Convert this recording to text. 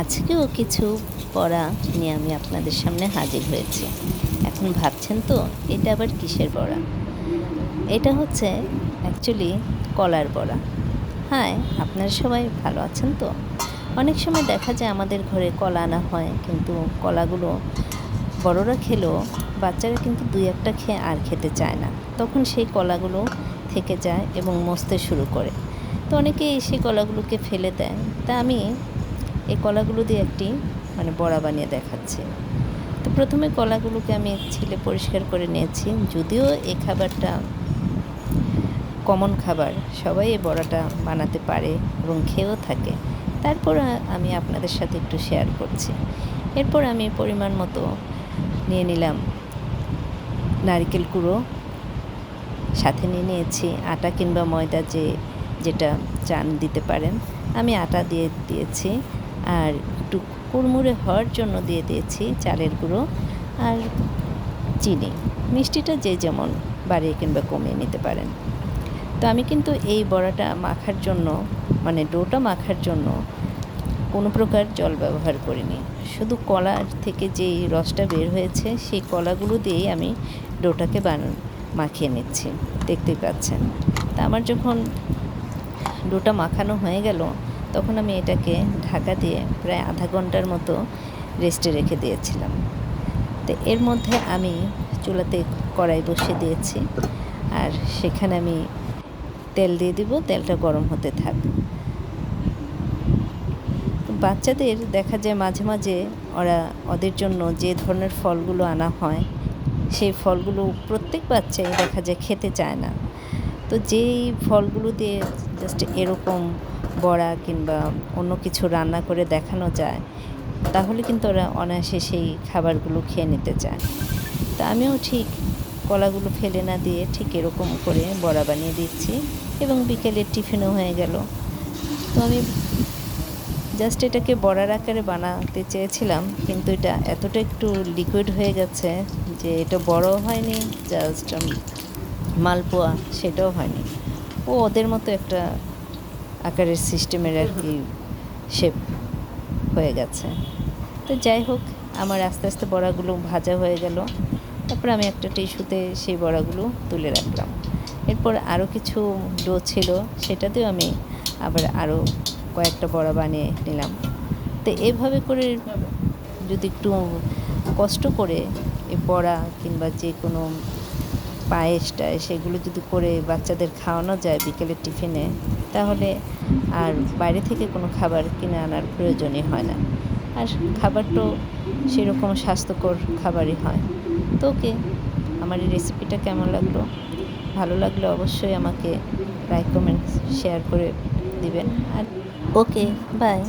আজকেও কিছু পড়া নিয়ে আমি আপনাদের সামনে হাজির হয়েছি। এখন ভাবছেন তো, এটা আবার কিসের বড়া এটা হচ্ছে অ্যাকচুয়ালি কলার বড়া হ্যাঁ আপনারা সবাই ভালো আছেন তো? অনেক সময় দেখা যায় আমাদের ঘরে কলা আনা হয়, কিন্তু কলাগুলো বড়রা খেলেও বাচ্চারা কিন্তু দুই একটা খেয়ে আর খেতে চায় না। তখন সেই কলাগুলো থেকে যায় এবং মস্তে শুরু করে। তো অনেকে সেই কলাগুলোকে ফেলে দেয়। তা আমি এই কলাগুলো দিয়ে একটি মানে বড়া বানিয়ে দেখাচ্ছে। তো প্রথমে কলাগুলোকে আমি ছিলে পরিষ্কার করে নিয়েছি। যদিও এই খাবারটা কমন খাবার, সবাই এই বড়াটা বানাতে পারে এবং খেয়েও থাকে। তারপর আমি আপনাদের সাথে একটু শেয়ার করছি। এরপর আমি পরিমাণ মতো নিয়ে নিলাম নারকেল কুড়ো। সাথে নিয়ে নিয়েছি আটা কিংবা ময়দা যে, যেটা চান দিতে পারেন। আমি আটা দিয়ে দিয়েছি। আর একটু কুড়মুড়ে হওয়ার জন্য দিয়ে দিয়েছি চালের গুঁড়ো আর চিনি। মিষ্টিটা যে যেমন বাড়িয়ে কিংবা কমিয়ে নিতে পারেন। তো আমি কিন্তু এই বড়াটা মাখার জন্য মানে ডোটা মাখার জন্য কোনো প্রকার জল ব্যবহার করিনি। শুধু কলার থেকে যেই রসটা বের হয়েছে, সেই কলাগুলো দিয়েই আমি ডোটাকে বানান মাখিয়ে নিচ্ছি। দেখতেই পাচ্ছেন। তা আমার যখন ডোটা মাখানো হয়ে গেল তখন আমি এটাকে ঢাকা দিয়ে প্রায় আধা ঘণ্টার মতো রেস্টে রেখে দিয়েছিলাম। তো এর মধ্যে আমি চুলাতে কড়াই বসিয়ে দিয়েছি আর সেখানে আমি তেল দিয়ে দিব, তেলটা গরম হতে থাক। বাচ্চাদের দেখা যায় মাঝে মাঝে ওরা ওদের জন্য যে ধরনের ফলগুলো আনা হয়, সেই ফলগুলো প্রত্যেক বাচ্চাই দেখা যায় খেতে চায় না। তো যেই ফলগুলো দিয়ে জাস্ট এরকম বড়া কিংবা অন্য কিছু রান্না করে দেখানো যায়, তাহলে কিন্তু ওরা অনায়াসে সেই খাবারগুলো খেয়ে নিতে চায়। তা আমিও ঠিক কলাগুলো ফেলে না দিয়ে ঠিক এরকম করে বড়া বানিয়ে দিচ্ছি এবং বিকেলের টিফিনও হয়ে গেল। তো আমি জাস্ট এটাকে বড়ার আকারে বানাতে চেয়েছিলাম, কিন্তু এটা এতটা একটু লিকুইড হয়ে গেছে যে এটা বড় হয়নি, জাস্ট মালপোয়া সেটাও হয়নি। ও ওদের মতো একটা আকারের সিস্টেমের আর কি শেপ হয়ে গেছে। তো যাই হোক, আমার আস্তে আস্তে বড়াগুলো ভাজা হয়ে গেল। তারপর আমি একটা টিস্যুতে সেই বড়াগুলো তুলে রাখলাম। এরপর আরও কিছু ডো ছিল, সেটাতেও আমি আবার আরও কয়েকটা বড়া বানিয়ে নিলাম। তো এভাবে করে যদি একটু কষ্ট করে এই বড়া কিংবা যে কোনো পায়েসটা সেগুলো যদি করে বাচ্চাদের খাওয়ানো যায় বিকেলের টিফিনে, তাহলে আর বাইরে থেকে কোনো খাবার কিনে আনার প্রয়োজনই হয় না। আর খাবারটাও সেরকম স্বাস্থ্যকর খাবারই হয়। তো ওকে, আমার এই রেসিপিটা কেমন লাগল? ভালো লাগলে অবশ্যই আমাকে লাইক কমেন্ট শেয়ার করে দিবেন। আর ওকে বাই